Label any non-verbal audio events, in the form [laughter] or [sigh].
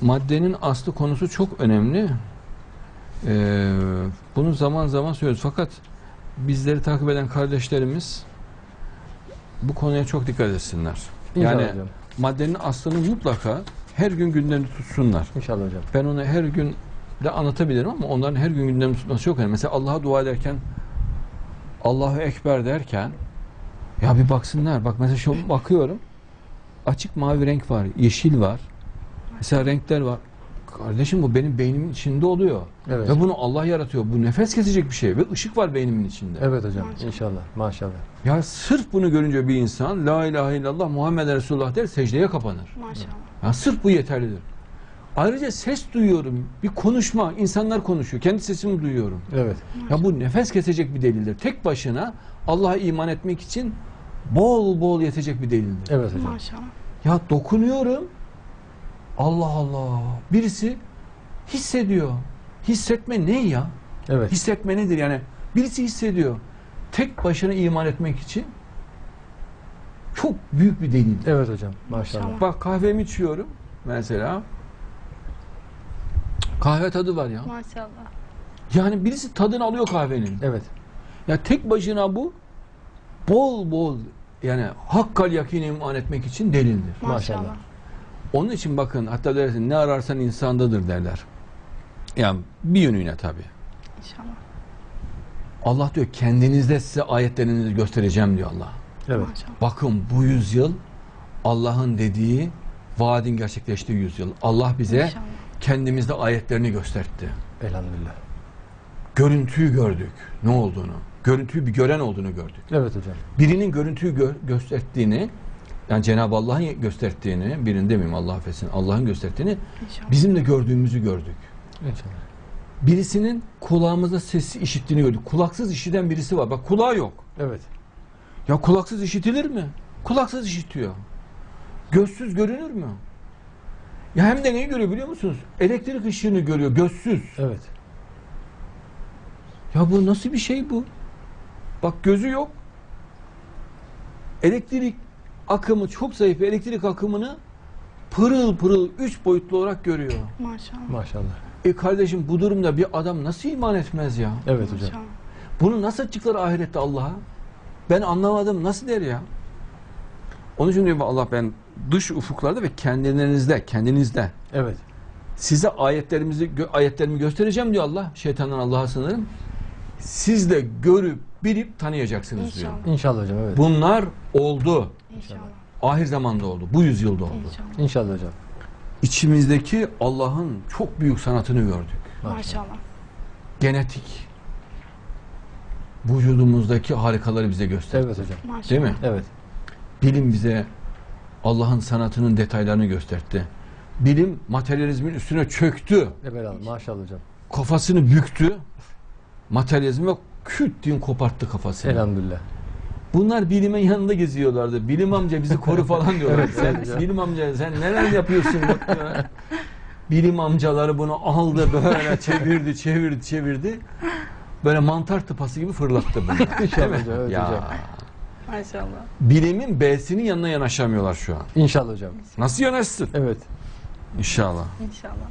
maddenin aslı konusu çok önemli. Ee, bunu zaman zaman söylüyoruz. Fakat bizleri takip eden kardeşlerimiz bu konuya çok dikkat etsinler. İnşallah Yani hocam. maddenin aslını mutlaka her gün gündemde tutsunlar. İnşallah hocam. Ben onu her gün de anlatabilirim ama onların her gün gündemde tutması çok önemli. Mesela Allah'a dua ederken Allahu Ekber derken ya bir baksınlar. Bak mesela şu bakıyorum. Açık mavi renk var, yeşil var. Mesela renkler var. Kardeşim bu benim beynimin içinde oluyor. Evet. Ve bunu Allah yaratıyor. Bu nefes kesecek bir şey ve ışık var beynimin içinde. Evet hocam. Maşallah. İnşallah. Maşallah. Ya sırf bunu görünce bir insan La ilahe illallah Muhammed Resulullah der secdeye kapanır. Maşallah. Ya sırf bu yeterlidir. Ayrıca ses duyuyorum. Bir konuşma. insanlar konuşuyor. Kendi sesimi duyuyorum. Evet. Ya bu nefes kesecek bir delildir. Tek başına Allah'a iman etmek için bol bol yetecek bir delildir. Evet hocam. Maşallah. Ya dokunuyorum. Allah Allah. Birisi hissediyor. Hissetme ne ya? Evet. Hissetme nedir yani? Birisi hissediyor. Tek başına iman etmek için çok büyük bir delil. Evet hocam. Maşallah. Bak kahvemi içiyorum mesela. Kahve tadı var ya. Maşallah. Yani birisi tadını alıyor kahvenin. Evet. Ya tek başına bu bol bol yani hakkal yakin iman etmek için delildir. Maşallah. Maşallah. Onun için bakın hatta dersin ne ararsan insandadır derler. Yani bir yönüyle tabi. İnşallah. Allah diyor kendinizde size ayetlerinizi göstereceğim diyor Allah. Evet. Maşallah. Bakın bu yüzyıl Allah'ın dediği vaadin gerçekleştiği yüzyıl. Allah bize İnşallah. kendimizde ayetlerini gösterdi. Elhamdülillah. Görüntüyü gördük ne olduğunu. Görüntüyü bir gören olduğunu gördük. Evet hocam. Birinin görüntüyü gö- gösterdiğini yani Cenab-ı Allah'ın gösterdiğini, birinin demeyeyim Allah affetsin, Allah'ın gösterdiğini İnşallah. bizim de gördüğümüzü gördük. İnşallah. Birisinin kulağımızda sesi işittiğini gördük. Kulaksız işiten birisi var. Bak kulağı yok. Evet. Ya kulaksız işitilir mi? Kulaksız işitiyor. Gözsüz görünür mü? Ya hem de neyi görüyor biliyor musunuz? Elektrik ışığını görüyor gözsüz. Evet. Ya bu nasıl bir şey bu? Bak gözü yok. Elektrik akımı çok zayıf. Elektrik akımını pırıl pırıl üç boyutlu olarak görüyor. Maşallah. Maşallah. E kardeşim bu durumda bir adam nasıl iman etmez ya? Evet hocam. Maşallah. Bunu nasıl açıklar ahirette Allah'a? Ben anlamadım. Nasıl der ya? Onun için diyor Allah ben dış ufuklarda ve kendinizde, kendinizde Evet. size ayetlerimizi ayetlerimi göstereceğim diyor Allah. Şeytandan Allah'a sınırım. Siz de görüp bilip tanıyacaksınız diyor. İnşallah. İnşallah hocam. Evet. Bunlar oldu. İnşallah. Ahir zamanda oldu. Bu yüzyılda oldu. İnşallah. İnşallah hocam. İçimizdeki Allah'ın çok büyük sanatını gördük. Maşallah. Genetik. Vücudumuzdaki harikaları bize gösterdi. Evet hocam. Maşallah. Değil mi? Evet. Bilim bize Allah'ın sanatının detaylarını gösterdi. Bilim materyalizmin üstüne çöktü. Evet maşallah hocam. Kafasını büktü. Materyalizm ve küt diye koparttı kafasını. Elhamdülillah. Bunlar bilimin yanında geziyorlardı. Bilim amca bizi koru falan [laughs] diyorlar. Evet, sen, bilim amca sen neler yapıyorsun? bilim amcaları bunu aldı böyle çevirdi çevirdi çevirdi. Böyle mantar tıpası gibi fırlattı bunu. [laughs] İnşallah hocam. Evet ya hocam. Maşallah. bilimin B'sinin yanına yanaşamıyorlar şu an. İnşallah hocam. Nasıl yanaşsın? Evet. İnşallah. İnşallah.